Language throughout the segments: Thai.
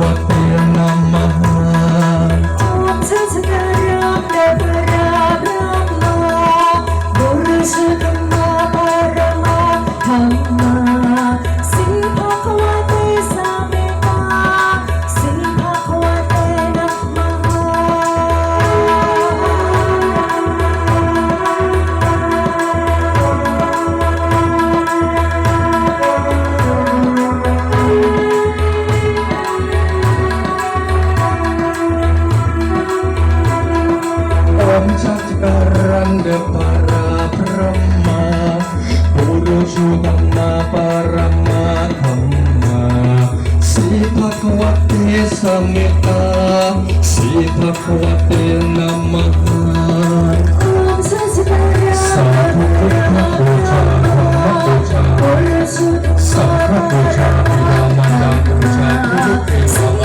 คะ समेता सीता खुआते नमः Sa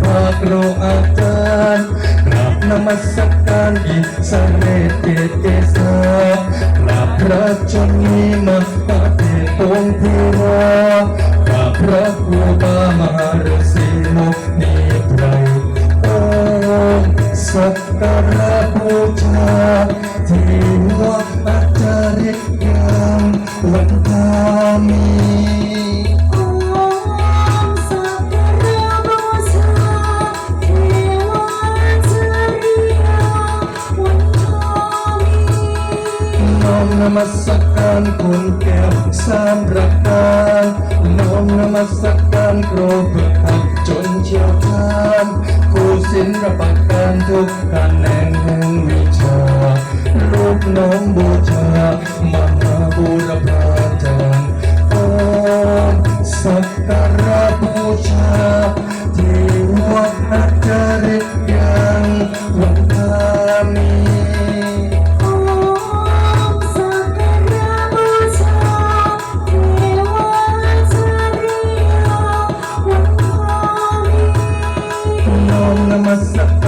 พระครูอาจารย์กราบนมัสการอิสเรเตเตสากราบพระชนีมาปฏิปงเทวากราบพระครูบามหาฤาษีโม นมัสการคุณแก้วสามประการน้อมนมัสการครูฝึกหัดจนเชี่ยวชาญครูศิลปะการทุกการแหน่งแห่งวิชารูปน้อมบูชามา น้อมนมัสก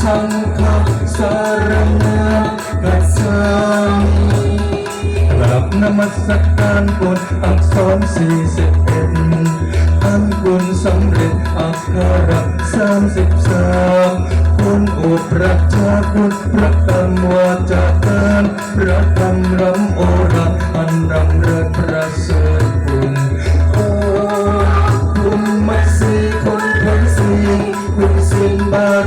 สังฆสารณะกัจจามิกราบนมัสการบทอักษรสี่สิบเอ็ดอันคุณสำเร็จอักขระสามสิบสามคุณอุปรัชาคุณพระกรรมวาจาการพระธรรมรำโอระอันดำเริศประเสริฐคุณ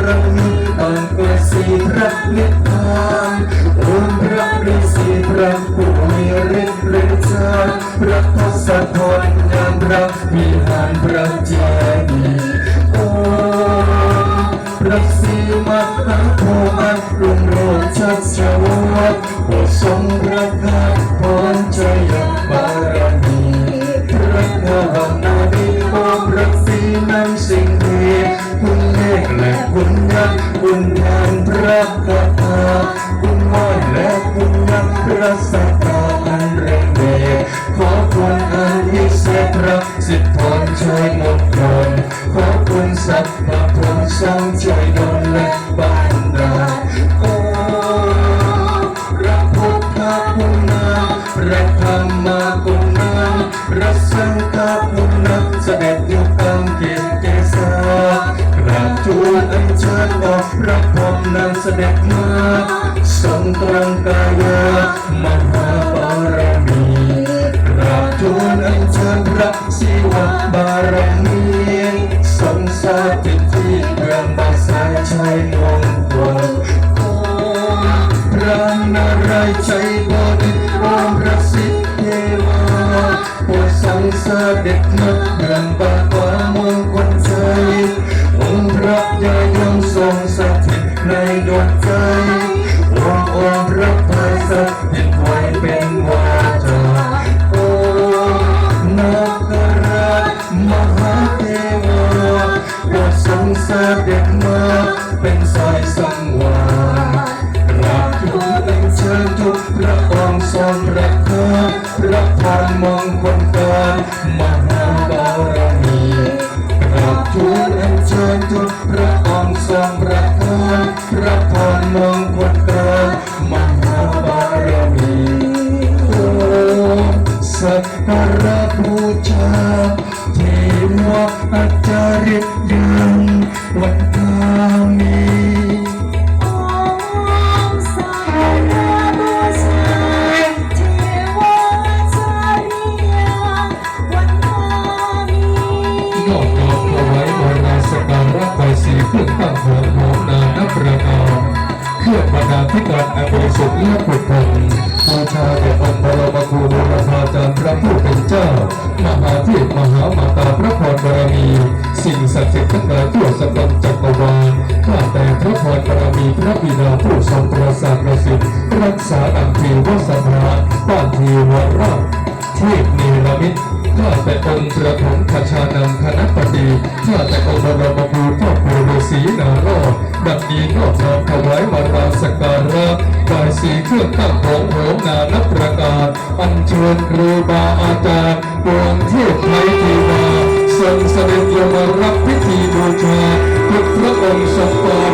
รมีอันเกิดสีพระนิพพานองค์พระฤาษีพระผู้มีฤทธิ์ฤทธิ์ชาญพระทศธรยานพระวิหารพระเจดีย์โอ้พระศีมหาโพธิ์อันรุ่งโรจน์ชัชวัฒน์ผู้ทรงประทานพรชัยบารมีพระนวนาดี และคุณยักคุณงานพระคาถาคุณมอนและคุณยักพระสัตตาอันเร่งเดชขอคุณอันยิ่งเศษพระสิทธนช่วยหมดคนขอคุณสัพพะพรหมทรงช่วยดลและบา ญบพรนั้นเสด็จมาทรงตรงกายมหาบารมีกราบทูลอัญเชิญพระศิวะบารมีทรงสาธิตที่เมืองบางสายชัยมงคลพระนารายณ์ใจบดิตรอมพระสิทธิเทวาโปรดทรงเด็จมาเมือายสังวานกราบทูลอัญเชิญทุกพระองค์ทรงประทานพระพรมงคลการมหาบารมีรักทูลอัญเชิญทุกพระองค์ทรงประทานพระพรมงคลกา เครื่องบรรณาธิการอันบริสุทธิ์และผุดพองบูชาแด่องค์บรมครูบูรพาจารย์พระผู้เป็นเจ้ามหาเทพมหามาตาพระพรบารมี สิ่งศักดิ์สิทธิ์ทั้งหลายทั่วสกลจักรวาลข้าแต่พระพรบารมีพระบิดาผู้ทรงประสาทประสิทธิ์รักษาอังคีวสถานบ้านทีวราชเทพเนรมิต ข้าแต่องค์ประถมขชานำคณะปฏิข้าแต่องค์บรมครูพ่อครูฤาษีนารอดดังนี้นอบน้อมถวายมาราสการะบายสีเครื่องตั้งของโหมนานับประการอัญเชิญครูบาอาจารย์ดวงเทพไทยเทวาทรงเสด็จลงมรับพิธีบูชาทุกพระองค์ทรงพบ